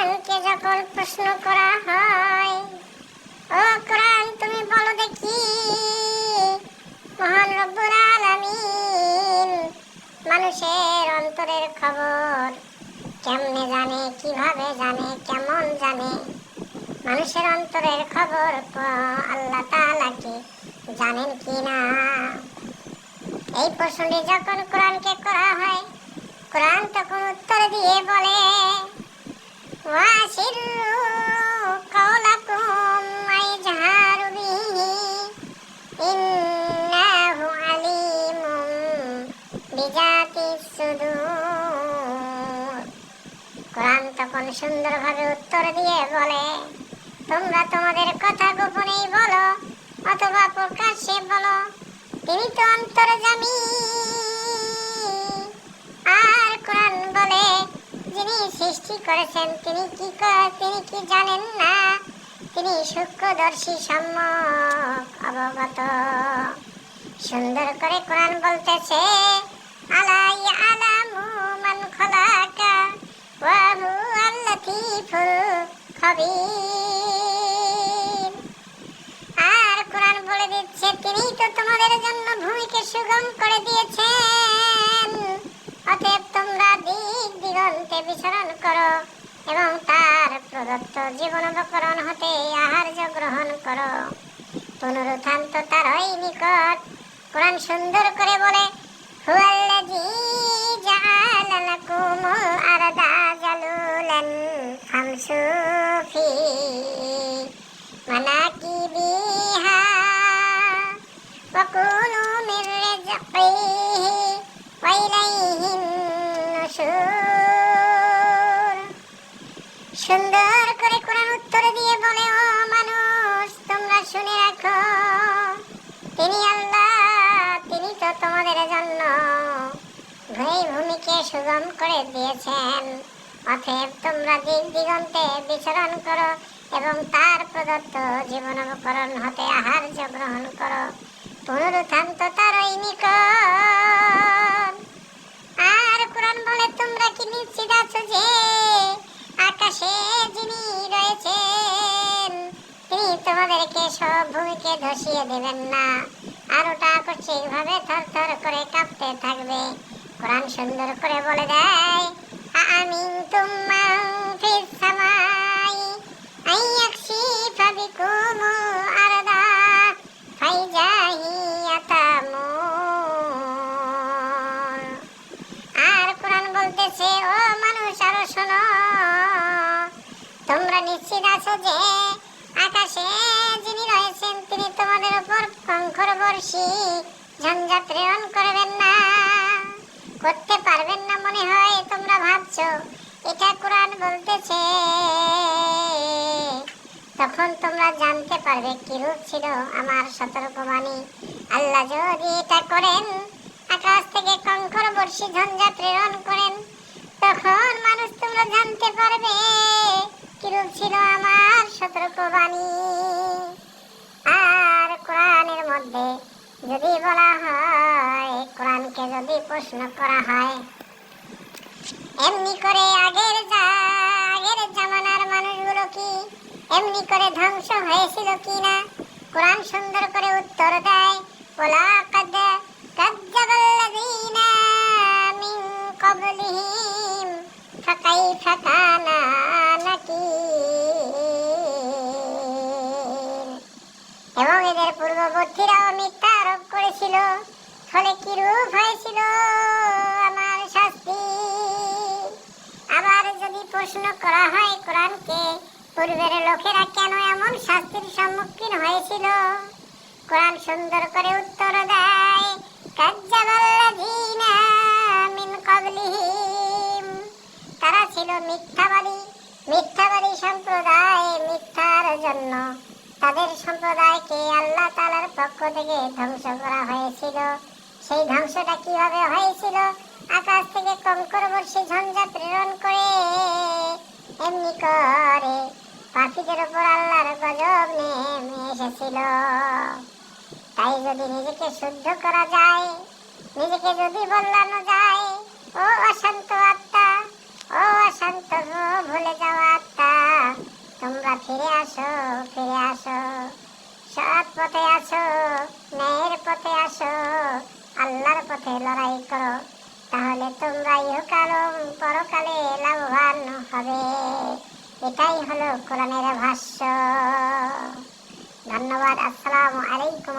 কোরআনকে যখন প্রশ্ন করা হয়, ও কোরআন, তুমি বলো দেখি, মহান রব্বুল আলামিন মানুষের অন্তরের খবর কেমনে জানে, কীভাবে জানে, কেমন জানে? মানুষের অন্তরের খবর আল্লাহ তাআলা কি জানেন কি না? এই প্রশ্নটি যখন কোরআনকে করা হয়, কোরআন তখন উত্তর দিয়ে বলে وَأَسِرُّوا قَوْلَكُمْ وَاجْهَرُوا بِهِ إِنَّهُ عَلِيمٌ بِذَاتِ الصُّدُورِ কোরআন তখন সুন্দরভাবে উত্তর দিয়ে বলে তোমরা তোমাদের কথা গোপনেই বলো অথবা প্রকাশ্যে বলো তিনি তো অন্তর্জামী আর কোরআন বলে যিনি সৃষ্টি করেছেন, তিনি কি তিনি কি জানেন না? তিনি সূক্ষ্মদর্শী, সম্যক, অবগত। সুন্দর করে কোরআন বলতেছে, আলাই আলামু মান খলাকা ওয়া হুয়াল লাতীফুল খবীর। আর কোরআন বলে দিচ্ছে, তিনি তো তোমাদের জন্য ভূমিকে সুগম করে দিয়েছেন অতএব তোমরা দিগন্তে বিচরণ করো এবং তার প্রদত্ত জীবন উপকরণ হতে আহার্য গ্রহণ করো। পুনরুত্থান তো তারই নিকট কোরআন সুন্দর করে বলে, হুয়াল্লাযী জাআলা লাকুমুল আরদা জালুলান সুন্দর করে কোরআন উত্তর দিয়ে বলে, ও মানুষ, তোমরা শুনে রাখো, তিনি আল্লাহ, তিনি তো তোমাদের জন্য এই ভূমিকে সুগম করে দিয়েছেন। অতএব তোমরা দিক দিগন্তে বিচরণ করো এবং তার প্রদত্ত জীবন উপকরণ হতে আহার্য গ্রহণ করো। পুনরুত্থান তিনি তোমাদেরকে সব ভূমিকে ধসিয়ে দেবেন না। আর ওটা আকস্মিক ভাবে থর থর করে কাঁপতে থাকবে। কোরআন সুন্দর করে বলে দেয় ফাইজাহিয়াতামুন আর ও মানুষ, আরও শোনো, তোমরা নিশ্চিত আছো যে আকাশে যিনি রয়েছেন, তিনি তোমাদের উপর কঙ্কর বর্ষি। ঝঞ্ঝা প্রেরণ করবেন না। করতে পারবেন না মনে হয়, তোমরা ভাবছ, এটা কোরআন বলতেছে। তখন তোমরা জানতে পারবে কিরূপ ছিল আমার সতর্কবাণী আল্লাহ যদি এটা করেন, আকাশ থেকে কঙ্কর বর্ষি ঝঞ্ঝা প্রেরণ করেন, তখন মানুষ তোমরা জানতে পারবে কিরূপ ছিল আমার প্রশ্ন করা হয়। এমনি করে আগের আগের জামানার মানুষগুলো কি? এমনি করে ধ্বংস হয়েছিল কি না? কোরআন সুন্দর করে উত্তর দেয়, ওলা এবং এদের পূর্ববর্তীরাও মিথ্যা আরোপ করেছিল। ফলে কিরূপ হয়েছিল? আমার শাস্তি। আবার যদি প্রশ্ন করা হয় কোরআনকে, পূর্বের লোকেরা কেন এমন শাস্তির সম্মুখীন হয়েছিল? কোরআন সুন্দর করে উত্তর দেয় কাজ্জাবাল্লাযীনা মিন তারা ছিল মিথ্যাবাদী। মিথ্যাবাদী সম্প্রদায় মিথ্যার জন্য। তাদের সম্প্রদায়কে আল্লাহ তাআলার পক্ষ থেকে ধ্বংস করা হয়েছিল। সেই ধ্বংসটা কীভাবে হয়েছিল? আকাশ থেকে কঙ্কর বর্ষি ঝঞ্ঝা প্রেরণ করে এমনি করে পাখিদের উপর আল্লাহর গজব নেমে এসেছিল। তাই যদি নিজেকে শুদ্ধ করা যায়, নিজেকে যদি বদলানো যায়, ও অশান্ত আত্মা, ও অশান্ত ভুলে যাওয়া আত্মা, তোমরা ফিরে আসো ফিরে আসো। সৎ পথে আসো, ন্যায়ের পথে আসো আল্লাহর পথে লড়াই করো, তাহলে তোমরা ইহকাল পরকালে লাভবান হবে। এটাই হলো কোরআনের ভাষ্য। ধন্যবাদ, আসসালামু আলাইকুম